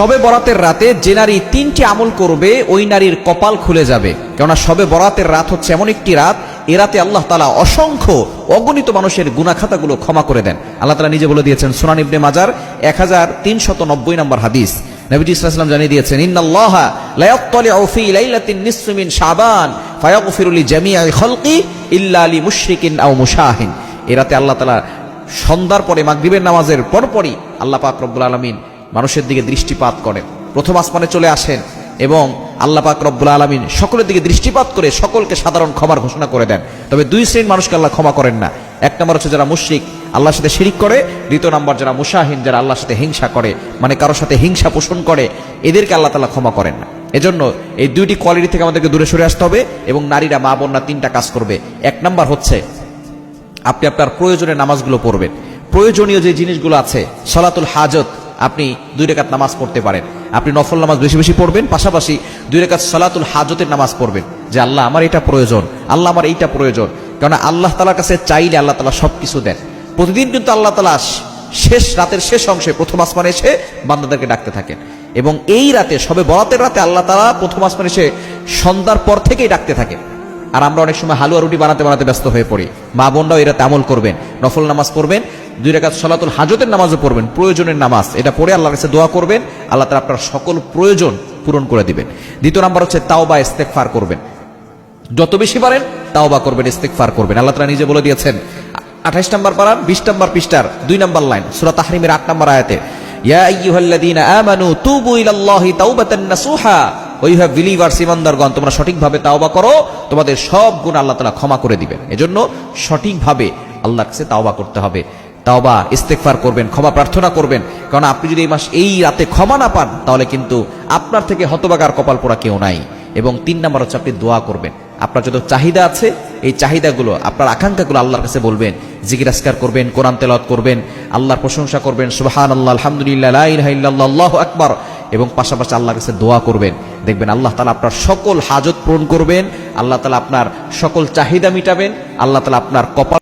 শবে বরাতের রাতে যে নারী তিনটি আমল করবে, ওই নারীর কপাল খুলে যাবে। কেননা শবে বরাতের রাত হচ্ছে এমন একটি রাত, এ রাতে আল্লাহ তালা অসংখ্য অগণিত মানুষের গুনাখাতাগুলো ক্ষমা করে দেন। আল্লাহ তালা নিজে বলে দিয়েছেন সুনান ইবনে মাজার এক হাজার তিনশত নব্বই নম্বর হাদিস। জানিয়ে দিয়েছেন, ইন্নাল্লাহ ইল্লা এ রাতে আল্লাহ সন্ধ্যার পরে মাগরিবের নামাজের পরপরই আল্লাহ পাক রব্বুল আলামিন মানুষের দিকে দৃষ্টিপাত করেন। প্রথম আসমানে চলে আসেন এবং আল্লাহ পাক রব্বুল আলমিন সকলের দিকে দৃষ্টিপাত করে সকলকে সাধারণ ক্ষমার ঘোষণা করে দেন। তবে দুই শ্রেণির মানুষকে আল্লাহ ক্ষমা করেন না। এক নম্বর হচ্ছে যারা মুশরিক, আল্লাহর সাথে শিরিক করে। দ্বিতীয় নম্বর যারা মুশাহিন, যারা আল্লাহর সাথে হিংসা করে মানে কারোর সাথে হিংসা পোষণ করে, এদেরকে আল্লাহ তালা ক্ষমা করেন না। এজন্য এই দুইটি কোয়ালিটি থেকে আমাদেরকে দূরে সরে আসতে হবে এবং নারীরা, মা বোনরা তিনটা কাজ করবে। এক নম্বর হচ্ছে আপনি আপনার প্রয়োজনে নামাজগুলো পড়বেন। প্রয়োজনীয় যে জিনিসগুলো আছে, সলাতুল হাজত আপনি দুই রেখাত নামাজ পড়তে পারেন। আপনি নফল নামাজ বেশি বেশি পড়বেন, পাশাপাশি দুই রেখাত সলাতুল হাজতের নামাজ পড়বেন। যে আল্লাহ আমার এটা প্রয়োজন, আল্লাহ আমার এইটা প্রয়োজন। কারণ আল্লাহ তালার কাছে চাইলে আল্লাহ তালা সব কিছু দেন। প্রতিদিন কিন্তু আল্লাহ তালা শেষ রাতের শেষ অংশে প্রথম আসমানে এসে বান্দাদেরকে ডাকতে থাকেন। এবং এই রাতে, সবে বরাতের রাতে আল্লাহ তালা প্রথম আসমানে এসে সন্ধ্যার পর থেকেই ডাকতে থাকেন। আর আমরা অনেক সময় হালুয়া রুটি বানাতে বানাতে ব্যস্ত হয়ে পড়ি। মা বোনরাও এরা আমল করবেন, নফল নামাজ পড়বেন। দুই রেখাত সলাতুল হাজতের নামাজও পড়বেন, প্রয়োজনের নামাজ। এটা পড়ে আল্লাহর কাছে দোয়া করবেন, আল্লাহ তালা আপনার সকল প্রয়োজন পূরণ করে দিবেন। দ্বিতীয় নাম্বার হচ্ছে তাওবা ইস্তেকফার করবেন। যত বেশি পারেন তাও বা করবেন ইস্তেকফার করবেন। আল্লাহ তালা নিজে বলে দিয়েছেন, আঠাইশ নাম্বার পারান বিশ নাম্বার পৃষ্ঠার দুই নাম্বার লাইন, সুরা তাহরিমের আট নাম্বার আয়াতে, ইয়া আইয়ুহাল্লাযীনা আমানু তুবু ইলাল্লাহি তাওবাতান নাসুহা। ওই হ্যাভ বিলিভার্স, ইমানদারগণ, তোমরা সঠিকভাবে তাওবা করো, তোমাদের সব গুণ আল্লাহ তালা ক্ষমা করে দিবেন। এজন্য সঠিকভাবে আল্লাহর কাছে তাওবা করতে হবে। তাওবা ইস্তেকফার করবেন, ক্ষমা প্রার্থনা করবেন। কারণ আপনি যদি এই মাস এই রাতে ক্ষমা না পান, তাহলে কিন্তু আপনার থেকে হতবাগার কপাল পোড়া কেউ নাই। এবং তিন নাম্বার হচ্ছে আপনি দোয়া করবেন। আপনার যত চাহিদা আছে, এই চাহিদাগুলো, আপনার আকাঙ্ক্ষাগুলো আল্লাহর কাছে বলবেন। জিজ্ঞাসকার করবেন, কোরআন তেলাওয়াত করবেন, আল্লাহর প্রশংসা করবেন সুবাহান আল্লাহ আলহামদুলিল্লাহ, লা ইলাহা আকবার। এবং পাশাপাশি আল্লাহর কাছে দোয়া করবেন। দেখবেন আল্লাহ তালা আপনার সকল হাজত পূরণ করবেন, আল্লাহ তালা আপনার সকল চাহিদা মিটাবেন, আল্লাহ তালা আপনার কপাল